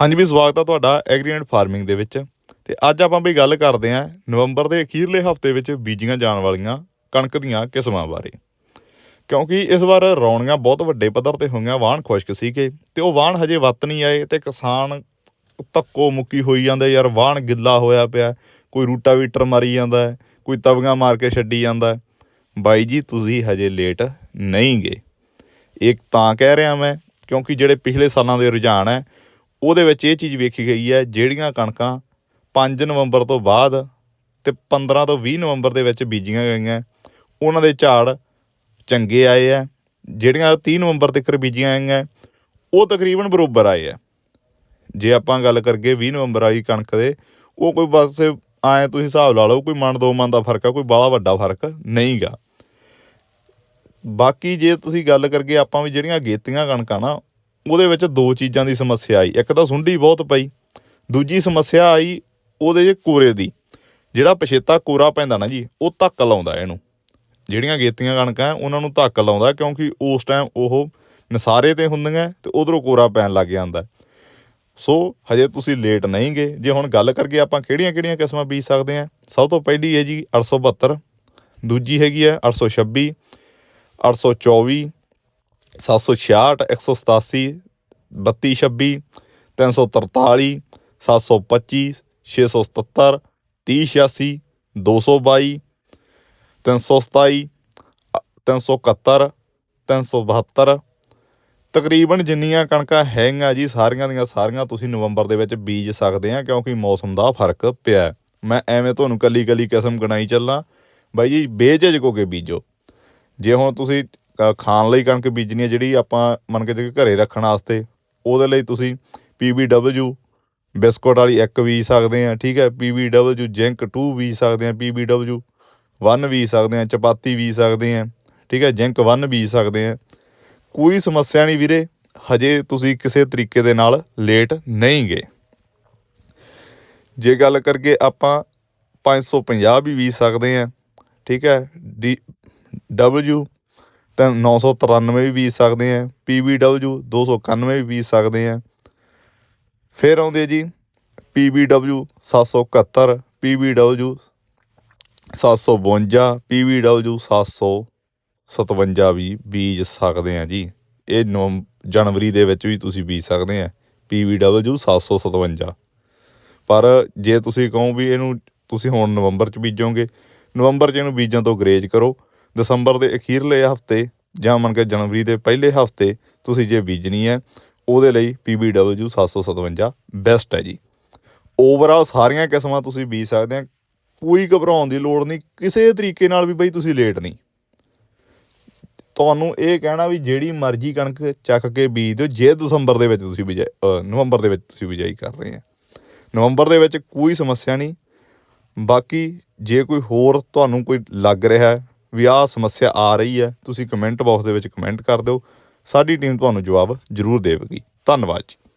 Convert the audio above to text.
ਹਾਂਜੀ, ਵੀ ਸਵਾਗਤ ਆ ਤੁਹਾਡਾ ਐਗਰੀ ਫਾਰਮਿੰਗ ਦੇ ਵਿੱਚ। ਤੇ ਅੱਜ ਆਪਾਂ ਵੀ ਗੱਲ ਕਰਦੇ ਆਂ ਨਵੰਬਰ ਦੇ ਅਖੀਰਲੇ ਹਫ਼ਤੇ ਵਿੱਚ ਬੀਜੀਆਂ ਜਾਣ ਵਾਲੀਆਂ ਕਣਕ ਦੀਆਂ ਕਿਸਮਾਂ ਬਾਰੇ। ਕਿਉਂਕਿ ਇਸ ਵਾਰ ਰੌਣੀਆਂ ਬਹੁਤ ਵੱਡੇ ਪੱਧਰ ਤੇ ਹੋਈਆਂ, ਵਾਹਣ ਖੁਸ਼ਕ ਸੀਗੇ ਤੇ ਉਹ ਵਾਹਣ ਹਜੇ ਵੱਤ ਨਹੀਂ ਆਏ ਤੇ ਕਿਸਾਨ ਧੱਕੋ ਮੁੱਕੀ ਹੋਈ ਜਾਂਦੇ ਯਾਰ ਵਾਹਣ ਗਿੱਲਾ ਹੋਇਆ ਪਿਆ, ਕੋਈ ਰੂਟਾਵੀਟਰ ਮਾਰੀ ਜਾਂਦਾ, ਕੋਈ ਤਵੀਆਂ ਮਾਰ ਕੇ ਛੱਡੀ ਜਾਂਦਾ। ਬਾਈ ਜੀ, ਤੁਸੀਂ ਹਜੇ ਲੇਟ ਨਹੀਂ ਗਏ ਇੱਕ ਤਾਂ ਕਹਿ ਰਿਹਾ ਮੈਂ, ਕਿਉਂਕਿ ਜਿਹੜੇ ਪਿਛਲੇ ਸਾਲਾਂ ਦੇ ਰੁਝਾਨ ਹੈ ਉਹਦੇ ਵਿੱਚ ਇਹ ਚੀਜ਼ ਵੇਖੀ ਗਈ ਹੈ, ਜਿਹੜੀਆਂ ਕਣਕਾਂ 5 ਨਵੰਬਰ ਤੋਂ ਬਾਅਦ ਤੇ 15 ਤੋਂ 20 ਨਵੰਬਰ ਦੇ ਵਿੱਚ ਬੀਜੀਆਂ ਗਈਆਂ। ਉਹਨਾਂ ਦੇ ਝਾੜ ਚੰਗੇ ਆਏ ਆ ਜਿਹੜੀਆਂ 30 ਨਵੰਬਰ ਤੱਕ ਬੀਜੀਆਂ ਗਈਆਂ, ਉਹ ਤਕਰੀਬਨ ਬਰੋਬਰ ਆਏ ਆ ਜੇ ਆਪਾਂ ਗੱਲ ਕਰਗੇ 20 ਨਵੰਬਰ ਵਾਲੀ ਕਣਕ ਦੇ, ਉਹ ਕੋਈ ਬਸ ਆਏ ਤੁਸੀਂ ਹਿਸਾਬ ਲਾ ਲਓ, ਕੋਈ ਮਣ ਦੋ ਮਣ ਦਾ ਫ਼ਰਕ ਆ, ਕੋਈ ਬਾਹਲਾ ਵੱਡਾ ਫ਼ਰਕ ਨਹੀਂਗਾ। ਬਾਕੀ ਜੇ ਤੁਸੀਂ ਗੱਲ ਕਰਗੇ ਆਪਾਂ ਵੀ ਜਿਹੜੀਆਂ ਗੇਤੀਆਂ ਕਣਕਾਂ ਨਾ ਉਹਦੇ ਵਿੱਚ ਦੋ ਚੀਜ਼ਾਂ ਦੀ ਸਮੱਸਿਆ ਆਈ। ਇੱਕ ਤਾਂ ਸੁੰਡੀ ਬਹੁਤ ਪਈ, ਦੂਜੀ ਸਮੱਸਿਆ ਆਈ ਉਹਦੇ ਜੇ ਕੋਰੇ ਦੀ। ਜਿਹੜਾ ਪਛੇਤਾ ਕੋਰਾ ਪੈਂਦਾ ਨਾ ਜੀ, ਉਹ ਧੱਕ ਲਾਉਂਦਾ ਇਹਨੂੰ। ਜਿਹੜੀਆਂ ਗੇਤੀਆਂ ਕਣਕਾਂ ਉਹਨਾਂ ਨੂੰ ਧੱਕ ਲਾਉਂਦਾ ਕਿਉਂਕਿ ਉਸ ਟਾਈਮ ਉਹ ਨਸਾਰੇ ਤੇ ਹੁੰਦੀਆਂ ਤੇ ਉਧਰੋਂ ਕੋਰਾ ਪੈਣ ਲੱਗ ਜਾਂਦਾ। ਸੋ ਹਜੇ ਤੁਸੀਂ ਲੇਟ ਨਹੀਂ ਗਏ। ਜੇ ਹੁਣ ਗੱਲ ਕਰਗੇ ਆਪਾਂ ਕਿਹੜੀਆਂ-ਕਿਹੜੀਆਂ ਕਿਸਮਾਂ ਬੀਜ ਸਕਦੇ ਆ ਸਭ ਤੋਂ ਪਹਿਲੀ ਹੈ ਜੀ 872 ਦੂਜੀ ਹੈਗੀ ਹੈ 826 824 766 187 3226 343 725 677 3086 222 327 371 372 ਤਕਰੀਬਨ ਜਿੰਨੀਆਂ ਕਣਕਾਂ ਹੈਗੀਆਂ ਜੀ, ਸਾਰੀਆਂ ਦੀਆਂ ਸਾਰੀਆਂ ਤੁਸੀਂ ਨਵੰਬਰ ਦੇ ਵਿੱਚ ਬੀਜ ਸਕਦੇ ਆ, ਕਿਉਂਕਿ ਮੌਸਮ ਦਾ ਫ਼ਰਕ ਪਿਆ ਮੈਂ ਐਵੇਂ ਤੁਹਾਨੂੰ ਕੱਲੀ ਕੱਲੀ ਕਿਸਮ ਗਣਾਈ ਚੱਲਾਂ। ਬਾਈ ਜੀ, ਬੇਝਿਜਕ ਹੋ ਕੇ ਬੀਜੋ। ਜੇ ਹੁਣ ਤੁਸੀਂ ਖਾਣ ਲਈ ਕਣਕ ਬੀਜਣੀ ਹੈ, ਜਿਹੜੀ ਆਪਾਂ ਮੰਨ ਕੇ ਜੇ ਘਰੇ ਰੱਖਣ ਵਾਸਤੇ, ਉਹਦੇ ਲਈ ਤੁਸੀਂ PBW ਬਿਸਕੁਟ ਵਾਲੀ ਇੱਕ ਬੀਜ ਸਕਦੇ ਆ ਠੀਕ ਹੈ PBW ਜਿੰਕ 2 ਬੀਜ ਸਕਦੇ ਆ PBW 1 ਬੀਜ ਸਕਦੇ ਆ ਚਪਾਤੀ ਬੀਜ ਸਕਦੇ ਆ ਠੀਕ ਹੈ, ਜਿੰਕ 1 ਬੀਜ ਸਕਦੇ ਆ ਕੋਈ ਸਮੱਸਿਆ ਨਹੀਂ ਵੀਰੇ, ਹਜੇ ਤੁਸੀਂ ਕਿਸੇ ਤਰੀਕੇ ਦੇ ਨਾਲ ਲੇਟ ਨਹੀਂ ਗਏ। ਜੇ ਗੱਲ ਕਰਗੇ ਆਪਾਂ 550 ਵੀ ਬੀਜ ਸਕਦੇ ਆ ਠੀਕ ਹੈ, ਡੀ ਡਬਲਯੂ ਤਾਂ 993 ਵੀ ਬੀਜ ਸਕਦੇ ਆ PBW 291 ਵੀ ਬੀਜ ਸਕਦੇ ਆ। ਫਿਰ ਆਉਂਦੇ ਜੀ PBW 771 PBW 752 PBW 757 ਵੀ ਬੀਜ ਸਕਦੇ ਆ ਜੀ। ਇਹ ਨਵੰ- ਜਨਵਰੀ ਦੇ ਵਿੱਚ ਵੀ ਤੁਸੀਂ ਬੀਜ ਸਕਦੇ ਆ PBW 757 ਪਰ ਜੇ ਤੁਸੀਂ ਕਹੋ ਵੀ ਇਹਨੂੰ ਤੁਸੀਂ ਹੁਣ ਨਵੰਬਰ ਚ ਬੀਜੋਗੇ, ਨਵੰਬਰ ਚ ਇਹਨੂੰ ਬੀਜਣ ਤੋਂ ਗਰੇਜ ਕਰੋ ਦਸੰਬਰ ਦੇ ਅਖੀਰਲੇ ਹਫ਼ਤੇ ਜਾਂ ਮੰਨ ਕੇ ਜਨਵਰੀ ਦੇ ਪਹਿਲੇ ਹਫ਼ਤੇ ਤੁਸੀਂ ਜੇ ਬੀਜਣੀ ਹੈ, ਉਹਦੇ ਲਈ PBW 757 ਬੈਸਟ ਹੈ ਜੀ। ਓਵਰਆਲ ਸਾਰੀਆਂ ਕਿਸਮਾਂ ਤੁਸੀਂ ਬੀਜ ਸਕਦੇ ਆ, ਕੋਈ ਘਬਰਾਉਣ ਦੀ ਲੋੜ ਨਹੀਂ, ਕਿਸੇ ਤਰੀਕੇ ਨਾਲ ਵੀ ਬਈ ਤੁਸੀਂ ਲੇਟ ਨਹੀਂ। ਤੁਹਾਨੂੰ ਇਹ ਕਹਿਣਾ ਵੀ ਜਿਹੜੀ ਮਰਜ਼ੀ ਕਣਕ ਚੱਕ ਕੇ ਬੀਜ ਦਿਓ, ਜੇ ਦਸੰਬਰ ਦੇ ਵਿੱਚ ਤੁਸੀਂ ਬਿਜਾਈ ਨਵੰਬਰ ਦੇ ਵਿੱਚ ਤੁਸੀਂ ਬਿਜਾਈ ਕਰ ਰਹੇ ਆ। ਨਵੰਬਰ ਦੇ ਵਿੱਚ ਕੋਈ ਸਮੱਸਿਆ ਨਹੀਂ, ਬਾਕੀ ਜੇ ਕੋਈ ਹੋਰ ਤੁਹਾਨੂੰ ਕੋਈ ਲੱਗ ਰਿਹਾ ਹੈ ਵੀ ਆਹ ਸਮੱਸਿਆ ਆ ਰਹੀ ਹੈ, ਤੁਸੀਂ ਕਮੈਂਟ ਬਾਕਸ ਦੇ ਵਿੱਚ ਕਮੈਂਟ ਕਰ ਦਿਓ। ਸਾਡੀ ਟੀਮ ਤੁਹਾਨੂੰ ਜਵਾਬ ਜ਼ਰੂਰ ਦੇਵੇਗੀ। ਧੰਨਵਾਦ ਜੀ।